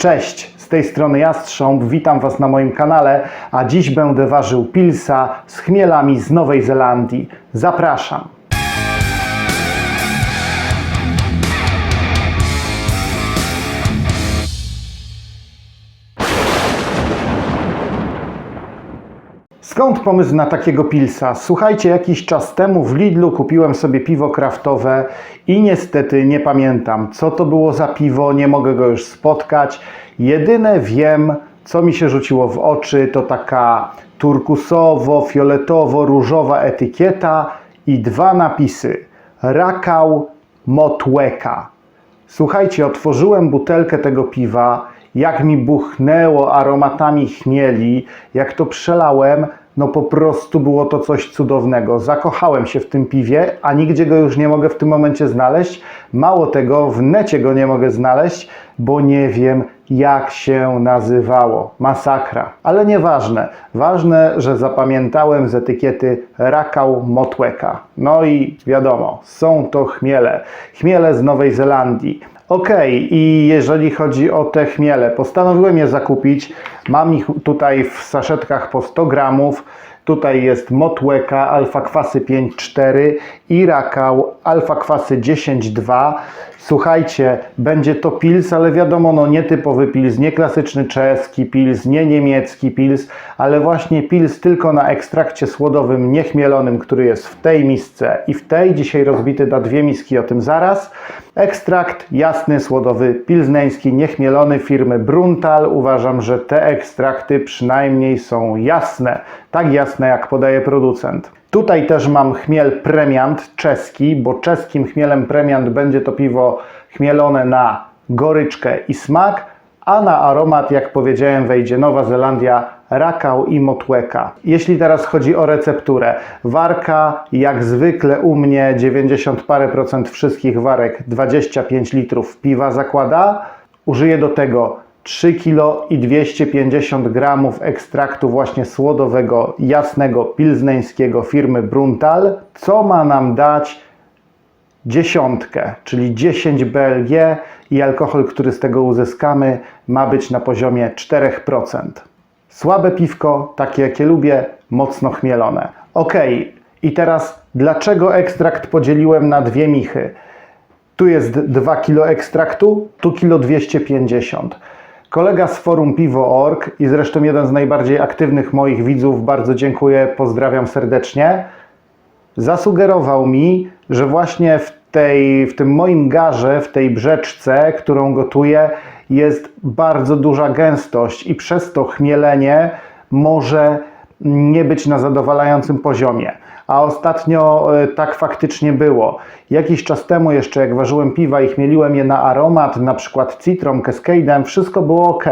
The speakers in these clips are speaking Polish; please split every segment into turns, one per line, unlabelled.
Cześć, z tej strony Jastrząb, witam Was na moim kanale, a dziś będę ważył pilsa z chmielami z Nowej Zelandii. Zapraszam. Skąd pomysł na takiego pilsa? Słuchajcie, jakiś czas temu w Lidlu kupiłem sobie piwo kraftowe i niestety nie pamiętam, co to było za piwo, nie mogę go już spotkać. Jedyne wiem, co mi się rzuciło w oczy, to taka turkusowo-fioletowo-różowa etykieta i dwa napisy. Rakał Motłeka. Słuchajcie, otworzyłem butelkę tego piwa, jak mi buchnęło aromatami chmieli, jak to przelałem, no po prostu było to coś cudownego. Zakochałem się w tym piwie, a nigdzie go już nie mogę w tym momencie znaleźć. Mało tego, w necie go nie mogę znaleźć, bo nie wiem jak się nazywało. Masakra. Ale nieważne. Ważne, że zapamiętałem z etykiety Rakał Motłeka. No i wiadomo, są to chmiele. Chmiele z Nowej Zelandii. Okej, i jeżeli chodzi o te chmiele, postanowiłem je zakupić. Mam ich tutaj w saszetkach po 100 gramów. Tutaj jest Motłeka alfa kwasy 5,4 i Rakał alfa kwasy 10,2. Słuchajcie, będzie to pils, ale wiadomo, no nietypowy pils, nie klasyczny czeski pils, nie niemiecki pils, ale właśnie pils tylko na ekstrakcie słodowym, niechmielonym, który jest w tej misce i w tej, dzisiaj rozbity na dwie miski, o tym zaraz. Ekstrakt jasny, słodowy, pilzneński, niechmielony firmy Bruntal. Uważam, że te ekstrakty przynajmniej są jasne, tak jasne jak podaje producent. Tutaj też mam chmiel premiant czeski, bo czeskim chmielem premiant będzie to piwo chmielone na goryczkę i smak, a na aromat, jak powiedziałem, wejdzie Nowa Zelandia, rakał i motłeka. Jeśli teraz chodzi o recepturę, warka jak zwykle u mnie 90 parę procent wszystkich warek 25 litrów piwa zakłada. Użyję do tego 3 kg i 250 gramów ekstraktu właśnie słodowego, jasnego, pilzneńskiego firmy Bruntal, co ma nam dać dziesiątkę, czyli 10 BLG i alkohol, który z tego uzyskamy, ma być na poziomie 4%. Słabe piwko, takie jakie lubię, mocno chmielone. Ok, i teraz dlaczego ekstrakt podzieliłem na dwie michy? Tu jest 2 kg ekstraktu, tu kilo 250. Kolega z forum Piwo.org i zresztą jeden z najbardziej aktywnych moich widzów, bardzo dziękuję, pozdrawiam serdecznie, zasugerował mi, że właśnie w, tej, w tym moim garze, w tej brzeczce, którą gotuję, jest bardzo duża gęstość i przez to chmielenie może nie być na zadowalającym poziomie. A ostatnio e, tak faktycznie było. Jakiś czas temu jeszcze jak ważyłem piwa i chmieliłem je na aromat, na przykład Citron, Cascade'em, wszystko było ok.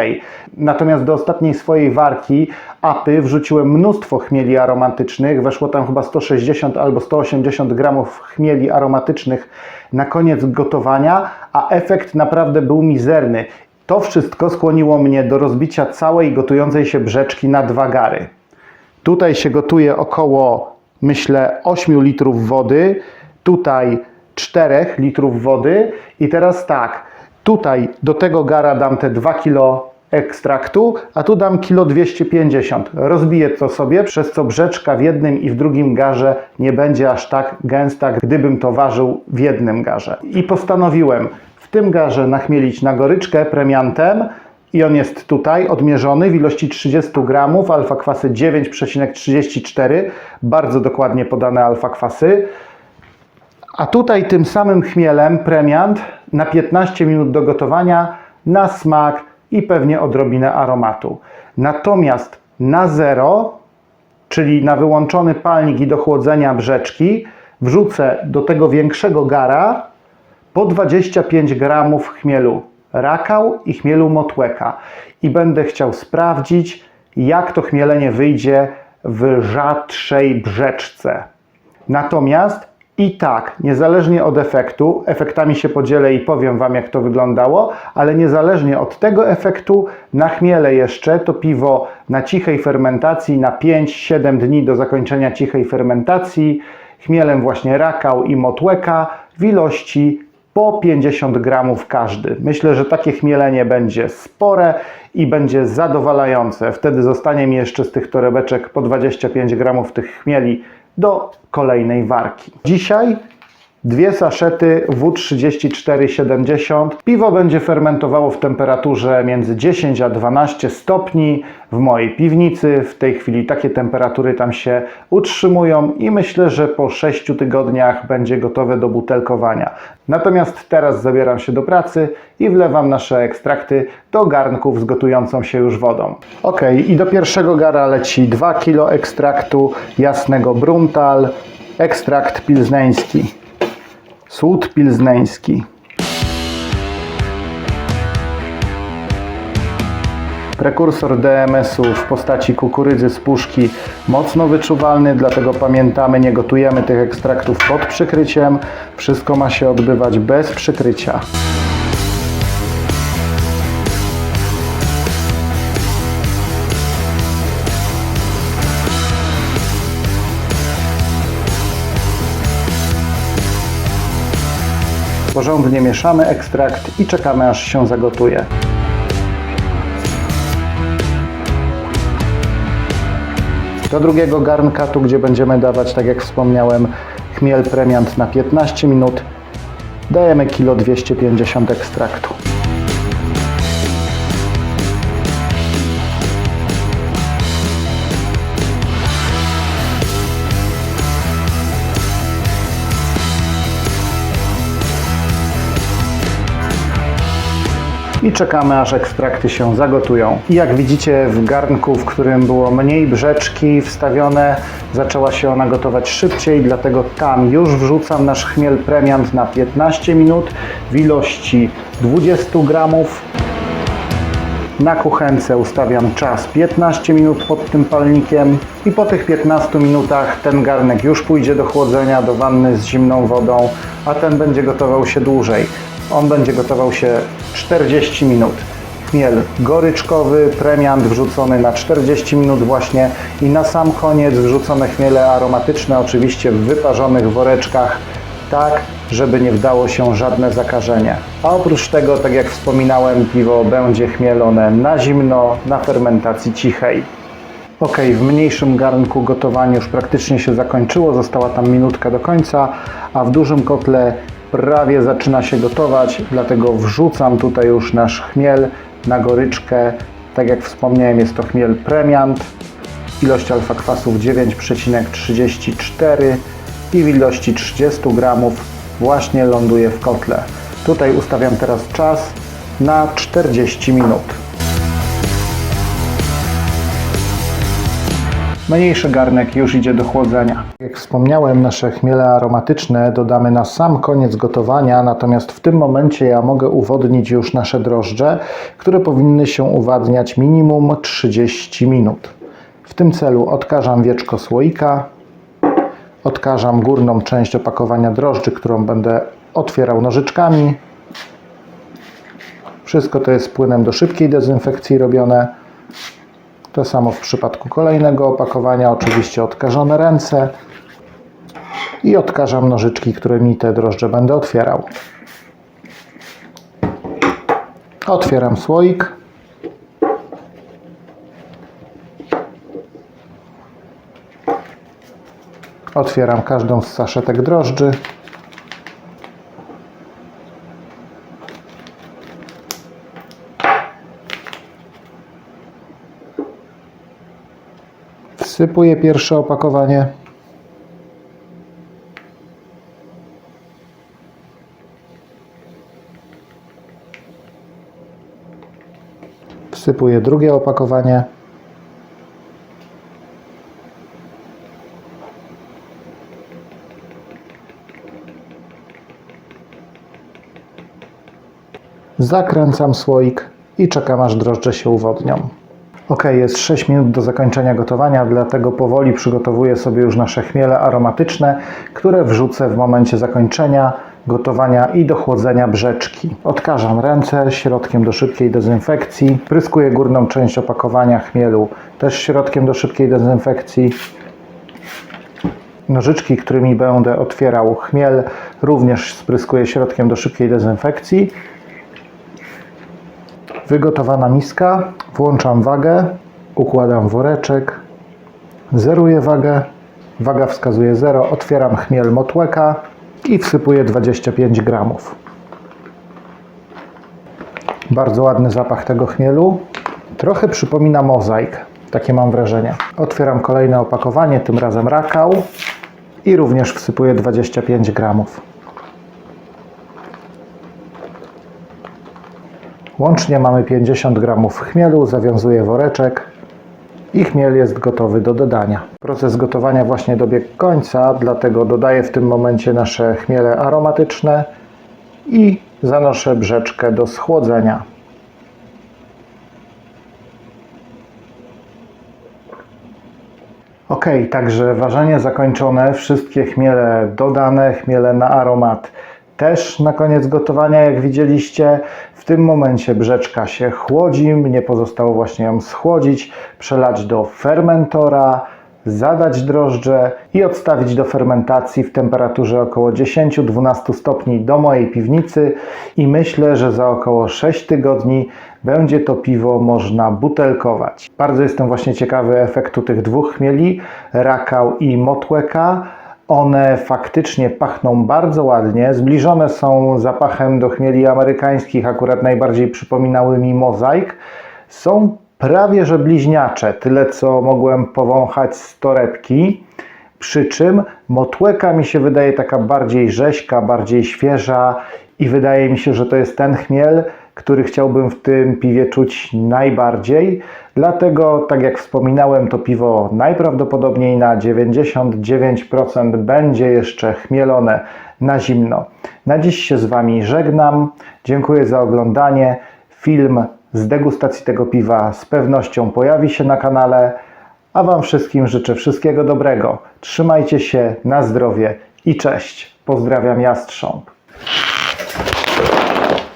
Natomiast do ostatniej swojej warki apy wrzuciłem mnóstwo chmieli aromatycznych, weszło tam chyba 160 albo 180 gramów chmieli aromatycznych na koniec gotowania, a efekt naprawdę był mizerny. To wszystko skłoniło mnie do rozbicia całej gotującej się brzeczki na dwa gary. Tutaj się gotuje około, myślę, 8 litrów wody, tutaj 4 litrów wody i teraz tak, tutaj do tego gara dam te 2 kg ekstraktu, a tu dam kilo 250. Rozbiję to sobie, przez co brzeczka w jednym i w drugim garze nie będzie aż tak gęsta, gdybym to ważył w jednym garze. I postanowiłem w tym garze nachmielić na goryczkę premiantem, i on jest tutaj odmierzony w ilości 30 gramów, alfa kwasy 9,34, bardzo dokładnie podane alfa kwasy. A tutaj tym samym chmielem premiant na 15 minut do gotowania, na smak i pewnie odrobinę aromatu. Natomiast na zero, czyli na wyłączony palnik i do chłodzenia brzeczki, wrzucę do tego większego gara po 25 gramów chmielu rakał i chmielu motłeka. I będę chciał sprawdzić, jak to chmielenie wyjdzie w rzadszej brzeczce. Natomiast i tak, niezależnie od efektu, efektami się podzielę i powiem Wam, jak to wyglądało, ale niezależnie od tego efektu, nachmielę jeszcze to piwo na cichej fermentacji na 5-7 dni do zakończenia cichej fermentacji, chmielem właśnie rakał i motłeka w ilości po 50 gramów każdy. Myślę, że takie chmielenie będzie spore i będzie zadowalające. Wtedy zostanie mi jeszcze z tych torebeczek po 25 gramów tych chmieli do kolejnej warki. Dzisiaj Dwie saszety W3470. Piwo będzie fermentowało w temperaturze między 10 a 12 stopni w mojej piwnicy. W tej chwili takie temperatury tam się utrzymują i myślę, że po 6 tygodniach będzie gotowe do butelkowania. Natomiast teraz zabieram się do pracy i wlewam nasze ekstrakty do garnków z gotującą się już wodą. Ok, i do pierwszego gara leci 2 kg ekstraktu jasnego Bruntal, ekstrakt pilzneński. Słód pilzneński. Prekursor DMS-u w postaci kukurydzy z puszki mocno wyczuwalny, dlatego pamiętamy, nie gotujemy tych ekstraktów pod przykryciem. Wszystko ma się odbywać bez przykrycia. Porządnie mieszamy ekstrakt i czekamy aż się zagotuje. Do drugiego garnka, tu gdzie będziemy dawać, tak jak wspomniałem, chmiel premiant na 15 minut, dajemy kilo 250 ekstraktu. I czekamy aż ekstrakty się zagotują. I jak widzicie w garnku, w którym było mniej brzeczki wstawione, zaczęła się ona gotować szybciej, dlatego tam już wrzucam nasz chmiel premiant na 15 minut w ilości 20 gramów. Na kuchence ustawiam czas 15 minut pod tym palnikiem i po tych 15 minutach ten garnek już pójdzie do chłodzenia, do wanny z zimną wodą, a ten będzie gotował się dłużej. On będzie gotował się 40 minut. Chmiel goryczkowy, premiant wrzucony na 40 minut właśnie i na sam koniec wrzucone chmiele aromatyczne, oczywiście w wyparzonych woreczkach, tak, żeby nie wdało się żadne zakażenie. A oprócz tego, tak jak wspominałem, piwo będzie chmielone na zimno, na fermentacji cichej. Ok, w mniejszym garnku gotowanie już praktycznie się zakończyło, została tam minutka do końca, a w dużym kotle prawie zaczyna się gotować, dlatego wrzucam tutaj już nasz chmiel na goryczkę. Tak jak wspomniałem, jest to chmiel premiant. Ilość alfa kwasów 9,34 i w ilości 30 gramów właśnie ląduje w kotle. Tutaj ustawiam teraz czas na 40 minut. Mniejszy garnek już idzie do chłodzenia. Jak wspomniałem, nasze chmiele aromatyczne dodamy na sam koniec gotowania, natomiast w tym momencie ja mogę uwodnić już nasze drożdże, które powinny się uwadniać minimum 30 minut. W tym celu odkażam wieczko słoika, odkażam górną część opakowania drożdży, którą będę otwierał nożyczkami. Wszystko to jest płynem do szybkiej dezynfekcji robione. To samo w przypadku kolejnego opakowania, oczywiście odkażone ręce i odkażam nożyczki, którymi te drożdże będę otwierał. Otwieram słoik. Otwieram każdą z saszetek drożdży. Wsypuję pierwsze opakowanie. Wsypuję drugie opakowanie. Zakręcam słoik i czekam aż drożdże się uwodnią. Ok, jest 6 minut do zakończenia gotowania, dlatego powoli przygotowuję sobie już nasze chmiele aromatyczne, które wrzucę w momencie zakończenia gotowania i do chłodzenia brzeczki. Odkażam ręce środkiem do szybkiej dezynfekcji. Pryskuję górną część opakowania chmielu też środkiem do szybkiej dezynfekcji. Nożyczki, którymi będę otwierał chmiel, również spryskuję środkiem do szybkiej dezynfekcji. Wygotowana miska, włączam wagę, układam woreczek, zeruję wagę, waga wskazuje 0, otwieram chmiel motłeka i wsypuję 25 gramów. Bardzo ładny zapach tego chmielu. Trochę przypomina mozaik, takie mam wrażenie. Otwieram kolejne opakowanie, tym razem rakał i również wsypuję 25 gramów. Łącznie mamy 50 gramów chmielu, zawiązuję woreczek i chmiel jest gotowy do dodania. Proces gotowania właśnie dobiegł końca, dlatego dodaję w tym momencie nasze chmiele aromatyczne i zanoszę brzeczkę do schłodzenia. Ok, także ważenie zakończone, wszystkie chmiele dodane, chmiele na aromat też na koniec gotowania, jak widzieliście. W tym momencie brzeczka się chłodzi, mnie pozostało właśnie ją schłodzić, przelać do fermentora, zadać drożdże i odstawić do fermentacji w temperaturze około 10-12 stopni do mojej piwnicy i myślę, że za około 6 tygodni będzie to piwo można butelkować. Bardzo jestem właśnie ciekawy efektu tych dwóch chmieli, rakał i motłeka. One faktycznie pachną bardzo ładnie, zbliżone są zapachem do chmieli amerykańskich, akurat najbardziej przypominały mi mozaik. Są prawie że bliźniacze, tyle co mogłem powąchać z torebki. Przy czym motłeka mi się wydaje taka bardziej rzeźka, bardziej świeża i wydaje mi się, że to jest ten chmiel, który chciałbym w tym piwie czuć najbardziej. Dlatego, tak jak wspominałem, to piwo najprawdopodobniej na 99% będzie jeszcze chmielone na zimno. Na dziś się z Wami żegnam. Dziękuję za oglądanie. Film z degustacji tego piwa z pewnością pojawi się na kanale. A Wam wszystkim życzę wszystkiego dobrego. Trzymajcie się, na zdrowie i cześć. Pozdrawiam Jastrząb.